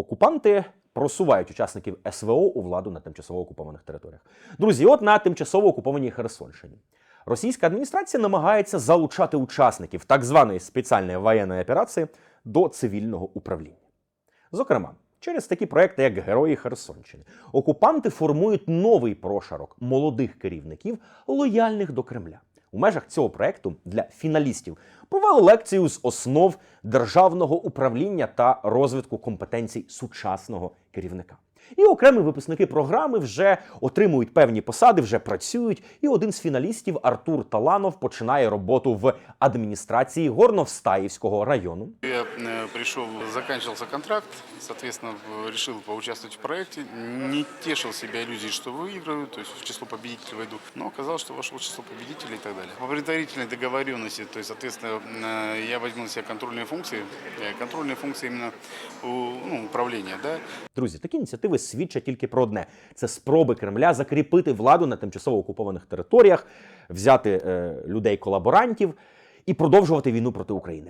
окупанти просувають учасників СВО у владу на тимчасово окупованих територіях. Друзі, от на тимчасово окупованій Херсонщині. Російська адміністрація намагається залучати учасників так званої спеціальної воєнної операції до цивільного управління. Зокрема, через такі проекти, як Герої Херсонщини, окупанти формують новий прошарок молодих керівників, лояльних до Кремля. У межах цього проекту для фіналістів провели лекцію з основ державного управління та розвитку компетенцій сучасного керівника. І окремі випускники програми вже отримують певні посади, вже працюють. І один з фіналістів Артур Таланов починає роботу в адміністрації Горновстаївського району. Я э, пришел, заканчивался контракт, соответственно, в- решил поучаствовать в проекте. Не тешил себя иллюзией, что выиграю, то есть в число победителей войду. Но оказалось, что вошел в число победителей и так далее. По предварительной договоренности, то есть, соответственно, э, я возьму на себя контрольные функции. Э, Контрольные функции именно у- ну, управления, да, Друзі, такі ініціативи свідчать тільки про одне: це спроби Кремля закріпити владу на тимчасово окупованих територіях, взяти е, людей колаборантів і продовжувати війну проти України.